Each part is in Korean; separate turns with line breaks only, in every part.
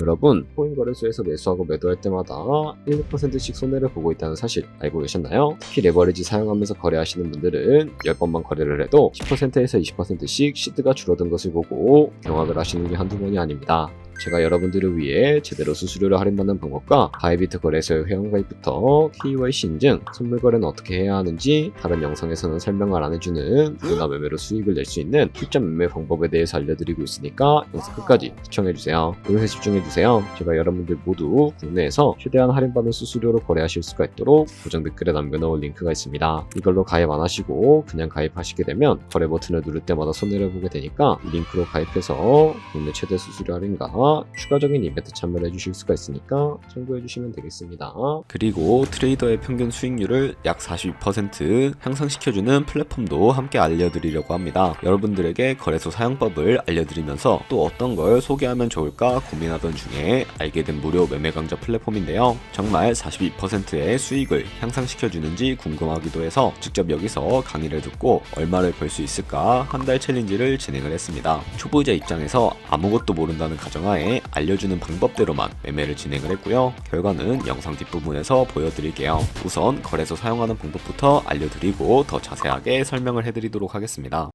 여러분 코인 거래소에서 매수하고 매도할 때마다 1, 2%씩 손해를 보고 있다는 사실 알고 계셨나요? 특히 레버리지 사용하면서 거래하시는 분들은 10번만 거래를 해도 10%에서 20%씩 시드가 줄어든 것을 보고 경악을 하시는 게 한두 번이 아닙니다. 제가 여러분들을 위해 제대로 수수료를 할인받는 방법과 바이비트 거래소의 회원가입부터 KYC 인증, 선물 거래는 어떻게 해야 하는지 다른 영상에서는 설명을 안 해주는 누나 매매로 수익을 낼 수 있는 출자 매매 방법에 대해서 알려드리고 있으니까 영상 끝까지 시청해주세요. 여기서 집중해주세요. 제가 여러분들 모두 국내에서 최대한 할인받는 수수료로 거래하실 수가 있도록 고정 댓글에 남겨놓은 링크가 있습니다. 이걸로 가입 안 하시고 그냥 가입하시게 되면 거래 버튼을 누를 때마다 손해를 보게 되니까 이 링크로 가입해서 국내 최대 수수료 할인과 추가적인 이벤트 참여를 해주실 수가 있으니까 참고해주시면 되겠습니다. 그리고 트레이더의 평균 수익률을 약 42% 향상시켜주는 플랫폼도 함께 알려드리려고 합니다. 여러분들에게 거래소 사용법을 알려드리면서 또 어떤 걸 소개하면 좋을까 고민하던 중에 알게 된 무료 매매 강좌 플랫폼인데요. 정말 42%의 수익을 향상시켜주는지 궁금하기도 해서 직접 여기서 강의를 듣고 얼마를 벌 수 있을까 한 달 챌린지를 진행을 했습니다. 초보자 입장에서 아무것도 모른다는 가정하에 알려주는 방법대로만 매매를 진행을 했고요. 결과는 영상 뒷부분에서 보여드릴게요. 우선 거래소 사용하는 방법부터 알려드리고 더 자세하게 설명을 해드리도록 하겠습니다.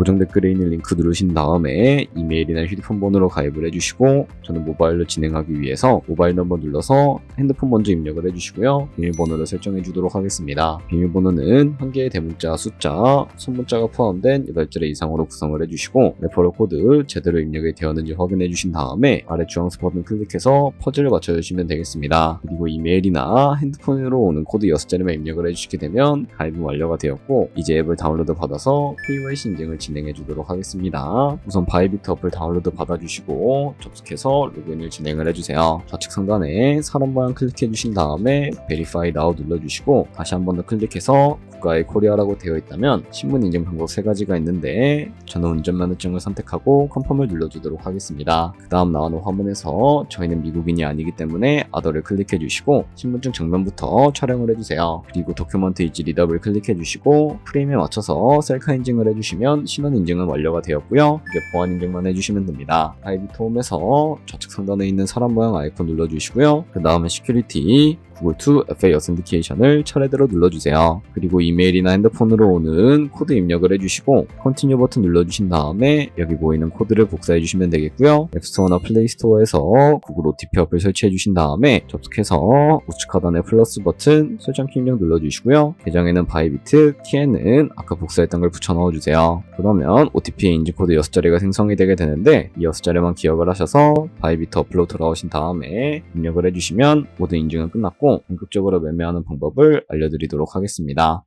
고정 댓글에 있는 링크 누르신 다음에 이메일이나 휴대폰 번호로 가입을 해주시고 저는 모바일로 진행하기 위해서 모바일 넘버 눌러서 핸드폰 먼저 입력을 해주시고요. 비밀번호를 설정해 주도록 하겠습니다. 비밀번호는 한 개의 대문자 숫자 손문자가 포함된 8자리 이상으로 구성을 해주시고 레퍼럴 코드 제대로 입력이 되었는지 확인해 주신 다음에 아래 주황색 버튼 클릭해서 퍼즐을 맞춰주시면 되겠습니다. 그리고 이메일이나 핸드폰으로 오는 코드 6자리만 입력을 해주시게 되면 가입은 완료가 되었고 이제 앱을 다운로드 받아서 KYC 인증을 진행 해 주도록 하겠습니다. 우선 바이비트 어플 다운로드 받아주시고 접속해서 로그인을 진행을 해주세요. 좌측 상단에 사람 모양 클릭해 주신 다음에 Verify Now 눌러주시고 다시 한 번 더 클릭해서 국가의 코리아라고 되어 있다면 신분 인증 방법 세 가지가 있는데 저는 운전면허증을 선택하고 컨펌을 눌러주도록 하겠습니다. 그 다음 나오는 화면에서 저희는 미국인이 아니기 때문에 아더를 클릭해 주시고 신분증 정면부터 촬영을 해주세요. 그리고 도큐먼트 이지 리더블 클릭해 주시고 프레임에 맞춰서 셀카 인증을 해주시면 신원 인증은 완료가 되었고요. 이제 보안 인증만 해주시면 됩니다. 아이비트 홈에서 좌측 상단에 있는 사람 모양 아이콘 눌러주시고요. 그 다음에 시큐리티 구글 투 FA 어센티케이션을 차례대로 눌러주세요. 그리고 이메일이나 핸드폰으로 오는 코드 입력을 해주시고 컨티뉴 버튼 눌러주신 다음에 여기 보이는 코드를 복사해 주시면 되겠고요. 앱스토어나 플레이스토어에서 구글 OTP 어플 설치해 주신 다음에 접속해서 우측 하단의 플러스 버튼 설정 키 입력 눌러주시고요. 계정에는 바이비트, 키에는 아까 복사했던 걸 붙여 넣어주세요. 그 러면 OTP 인증 코드 6자리가 생성이 되게 되는데 이 6자리만 기억을 하셔서 바이비트 어플로 돌아오신 다음에 입력을 해주시면 모든 인증은 끝났고 본격적으로 매매하는 방법을 알려드리도록 하겠습니다.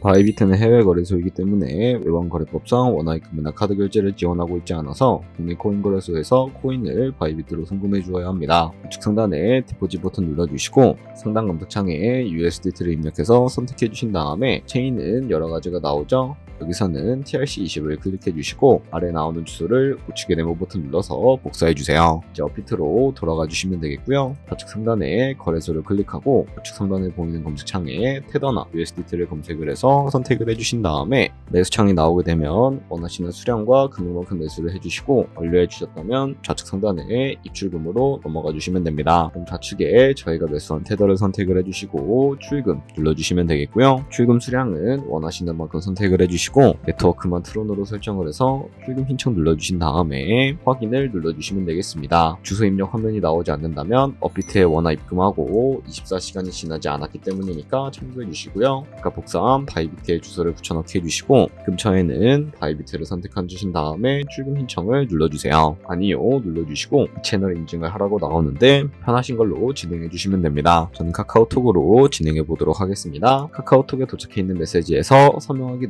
바이비트는 해외 거래소이기 때문에 외환거래법상 원화입금이나 카드 결제를 지원하고 있지 않아서 국내 코인 거래소에서 코인을 바이비트로 송금해 주어야 합니다. 우측 상단에 디포지 버튼 눌러주시고 상단 검색창에 USDT를 입력해서 선택해 주신 다음에 체인은 여러 가지가 나오죠. 여기서는 TRC20을 클릭해 주시고 아래 나오는 주소를 우측의 네모 버튼 눌러서 복사해 주세요. 이제 업비트로 돌아가 주시면 되겠고요. 좌측 상단에 거래소를 클릭하고 우측 상단에 보이는 검색창에 테더나 USDT를 검색을 해서 선택을 해주신 다음에 매수창이 나오게 되면 원하시는 수량과 금액만큼 매수를 해주시고 완료해 주셨다면 좌측 상단에 입출금으로 넘어가 주시면 됩니다. 그럼 좌측에 저희가 매수한 테더를 선택을 해주시고 출금 눌러주시면 되겠고요. 출금 수량은 원하시는 만큼 선택을 해주시고 네트워크만 트론으로 설정을 해서 출금 신청 눌러주신 다음에 확인을 눌러주시면 되겠습니다. 주소 입력 화면이 나오지 않는다면 업비트에 원화 입금하고 24시간이 지나지 않았기 때문이니까 참고해 주시고요. 아까 복사한 바이비트의 주소를 붙여넣기 해주시고 근처에는 바이비트를 선택해 주신 다음에 출금 신청을 눌러주세요. 아니요 눌러주시고 이 채널 인증을 하라고 나오는데 편하신 걸로 진행해 주시면 됩니다. 저는 카카오톡으로 진행해 보도록 하겠습니다. 카카오톡에 도착해 있는 메시지에서 서명하기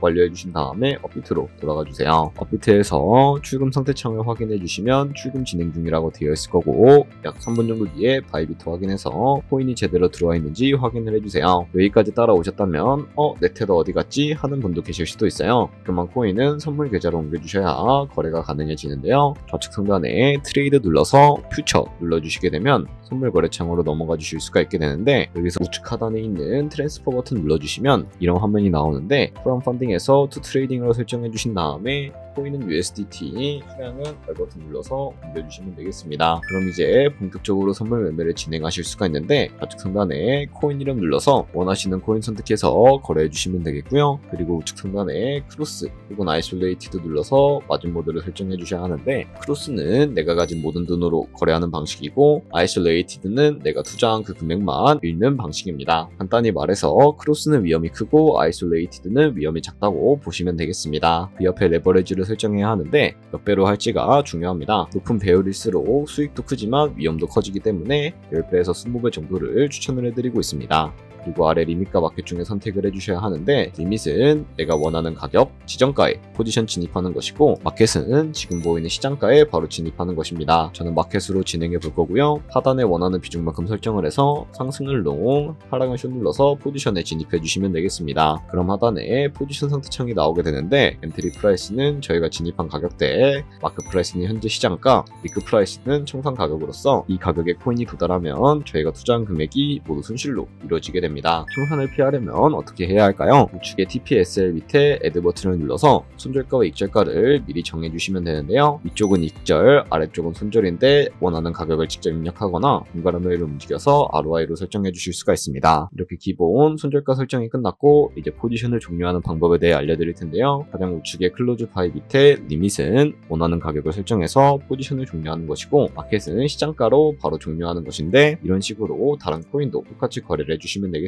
완료해 주신 다음에 업비트로 돌아가 주세요. 업비트에서 출금 상태창을 확인해 주시면 출금 진행 중이라고 되어 있을 거고 약 3분 정도 뒤에 바이비트 확인해서 코인이 제대로 들어와 있는지 확인을 해주세요. 여기까지 따라오셨다면 어? 내 테더 어디 갔지? 하는 분도 계실 수도 있어요. 그만 코인은 선물 계좌로 옮겨주셔야 거래가 가능해지는데요. 좌측 상단에 트레이드 눌러서 퓨처 눌러주시게 되면 선물 거래창으로 넘어가 주실 수가 있게 되는데 여기서 우측 하단에 있는 트랜스퍼 버튼 눌러주시면 이런 화면이 나오는데 프롬 펀딩에서 투 트레이딩으로 설정해 주신 다음에 코인은 USDT, 수량은 알 버튼 눌러서 옮겨주시면 되겠습니다. 그럼 이제 본격적으로 선물 매매를 진행하실 수가 있는데 좌측 상단에 코인 이름 눌러서 원하시는 코인 선택해서 거래해 주시면 되겠고요. 그리고 우측 상단에 크로스 혹은 아이솔레이티드 눌러서 마진 모드를 설정해 주셔야 하는데 크로스는 내가 가진 모든 돈으로 거래하는 방식이고 아이솔레이티드는 내가 투자한 그 금액만 읽는 방식입니다. 간단히 말해서 크로스는 위험이 크고 아이솔레이티드는 위험이 작다고 보시면 되겠습니다. 그 옆에 레버리지를 설정해야 하는데 몇 배로 할지가 중요합니다. 높은 배율일수록 수익도 크지만 위험도 커지기 때문에 10배에서 20배 정도를 추천을 해드리고 있습니다. 그리고 아래 리밋과 마켓 중에 선택을 해주셔야 하는데 리밋은 내가 원하는 가격, 지정가에 포지션 진입하는 것이고 마켓은 지금 보이는 시장가에 바로 진입하는 것입니다. 저는 마켓으로 진행해 볼 거고요. 하단에 원하는 비중만큼 설정을 해서 상승을 롱, 하락을 숏 눌러서 포지션에 진입해 주시면 되겠습니다. 그럼 하단에 포지션 선택창이 나오게 되는데 엔트리 프라이스는 저희가 진입한 가격대, 마크 프라이스는 현재 시장가, 리크 프라이스는 청산 가격으로서 이 가격에 코인이 도달하면 저희가 투자한 금액이 모두 손실로 이루어지게 됩니다. 청산을 피하려면 어떻게 해야 할까요? 우측에 TPSL 밑에 애드 버튼을 눌러서 손절가와 익절가를 미리 정해주시면 되는데요. 위쪽은 익절, 아래쪽은 손절인데 원하는 가격을 직접 입력하거나 웨이를 움직여서 ROI로 설정해 주실 수가 있습니다. 이렇게 기본 손절가 설정이 끝났고 이제 포지션을 종료하는 방법에 대해 알려드릴 텐데요. 가장 우측에 클로즈 파이 밑에 리밋은 원하는 가격을 설정해서 포지션을 종료하는 것이고 마켓은 시장가로 바로 종료하는 것인데 이런 식으로 다른 코인도 똑같이 거래를 해주시면 되겠습니다.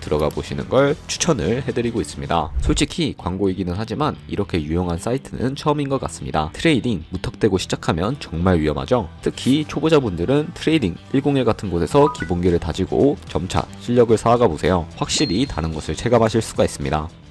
들어가 보시는 걸 추천을 해드리고 있습니다. 솔직히 광고이기는 하지만 이렇게 유용한 사이트는 처음인 것 같습니다. 트레이딩 무턱대고 시작하면 정말 위험하죠. 특히 초보자분들은 트레이딩 101 같은 곳에서 기본기를 다지고 점차 실력을 쌓아가 보세요. 확실히 다른 것을 체감하실 수가 있습니다.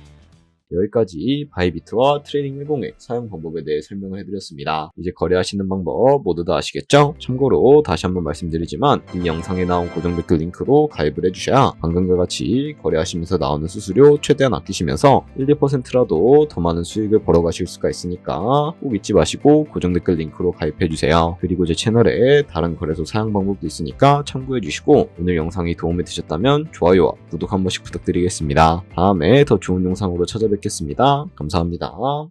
여기까지 바이비트와 트레이딩 101 사용 방법에 대해 설명을 해드렸습니다. 이제 거래하시는 방법 모두 다 아시겠죠? 참고로 다시 한번 말씀드리지만 이 영상에 나온 고정 댓글 링크로 가입을 해주셔야 방금과 같이 거래하시면서 나오는 수수료 최대한 아끼시면서 1, 2%라도 더 많은 수익을 벌어가실 수가 있으니까 꼭 잊지 마시고 고정 댓글 링크로 가입해주세요. 그리고 제 채널에 다른 거래소 사용 방법도 있으니까 참고해주시고 오늘 영상이 도움이 되셨다면 좋아요와 구독 한 번씩 부탁드리겠습니다. 다음에 더 좋은 영상으로 찾아 뵙겠습니다. 감사합니다.